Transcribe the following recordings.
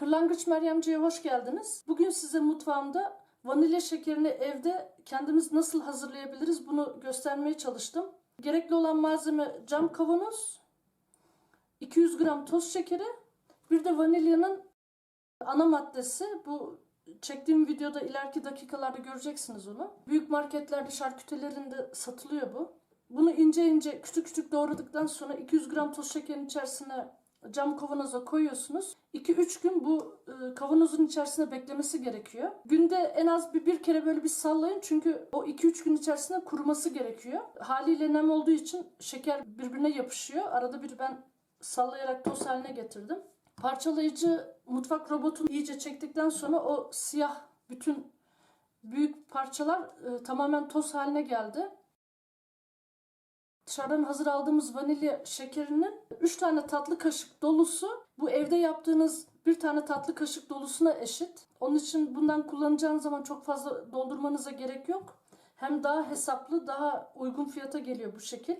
Kırlangıç Meryemci'ye hoş geldiniz. Bugün size mutfağımda vanilya şekerini evde kendimiz nasıl hazırlayabiliriz bunu göstermeye çalıştım. Gerekli olan malzeme cam kavanoz, 200 gram toz şekeri, bir de vanilyanın ana maddesi. Bu çektiğim videoda ileriki dakikalarda göreceksiniz onu. Büyük marketlerde, şarkütelerinde satılıyor bu. Bunu ince ince küçük küçük doğradıktan sonra 200 gram toz şekerin içerisine cam kavanoza koyuyorsunuz. 2-3 gün bu e, kavanozun içerisinde beklemesi gerekiyor. Günde en az bir, bir kere böyle bir sallayın çünkü o 2-3 gün içerisinde kuruması gerekiyor. Haliyle nem olduğu için şeker birbirine yapışıyor. Arada bir ben sallayarak toz haline getirdim. Parçalayıcı mutfak robotunu iyice çektikten sonra o siyah bütün büyük parçalar e, tamamen toz haline geldi. Dışarıdan hazır aldığımız vanilya şekerinin 3 tane tatlı kaşık dolusu bu evde yaptığınız bir tane tatlı kaşık dolusuna eşit. Onun için bundan kullanacağınız zaman çok fazla doldurmanıza gerek yok. Hem daha hesaplı, daha uygun fiyata geliyor bu şekil.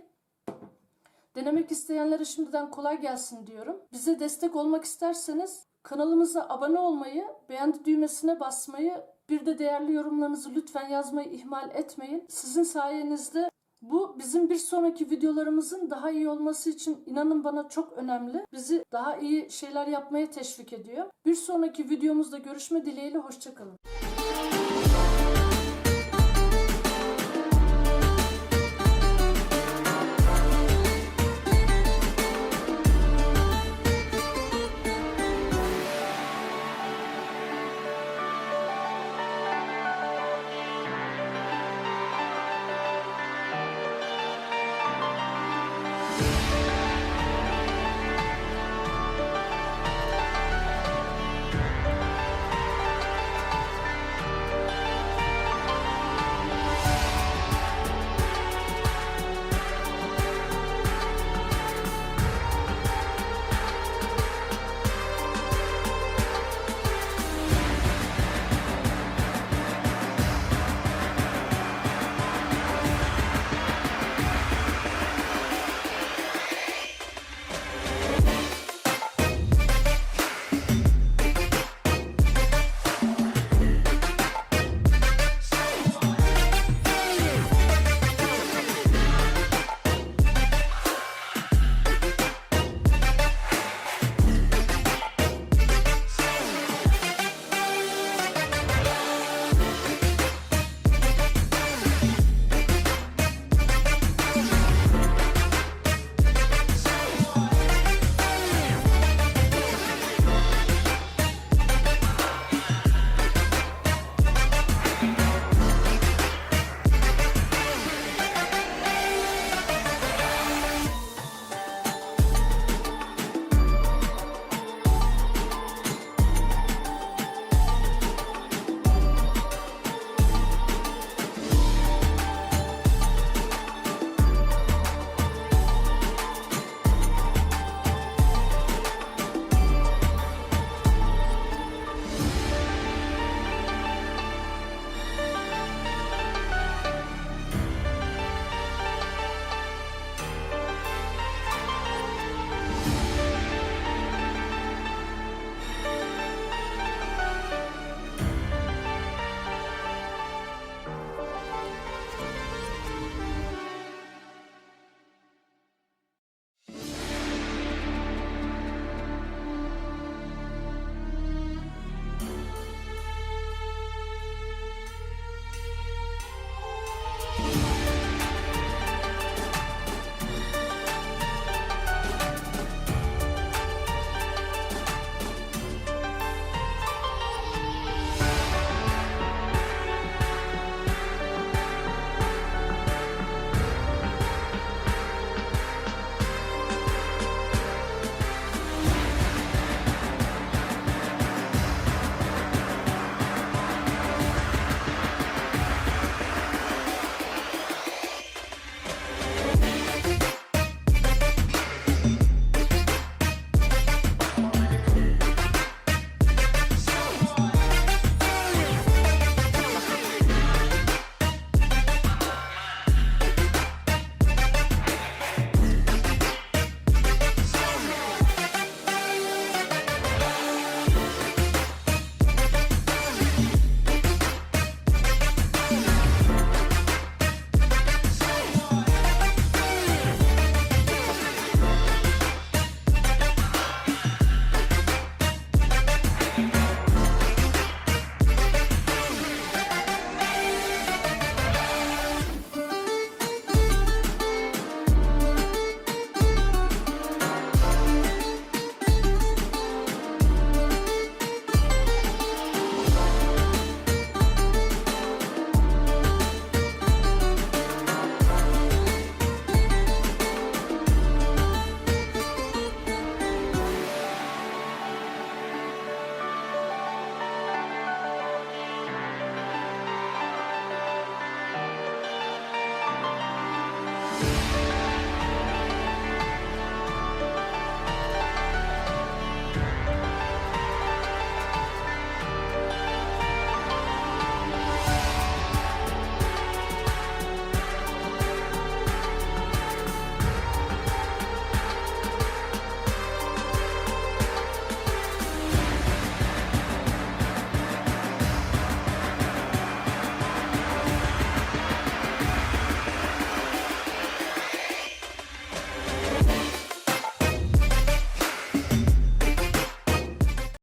Denemek isteyenlere şimdiden kolay gelsin diyorum. Bize destek olmak isterseniz kanalımıza abone olmayı, beğendi düğmesine basmayı, bir de değerli yorumlarınızı lütfen yazmayı ihmal etmeyin. Sizin sayenizde bu bizim bir sonraki videolarımızın daha iyi olması için inanın bana çok önemli. Bizi daha iyi şeyler yapmaya teşvik ediyor. Bir sonraki videomuzda görüşme dileğiyle hoşçakalın.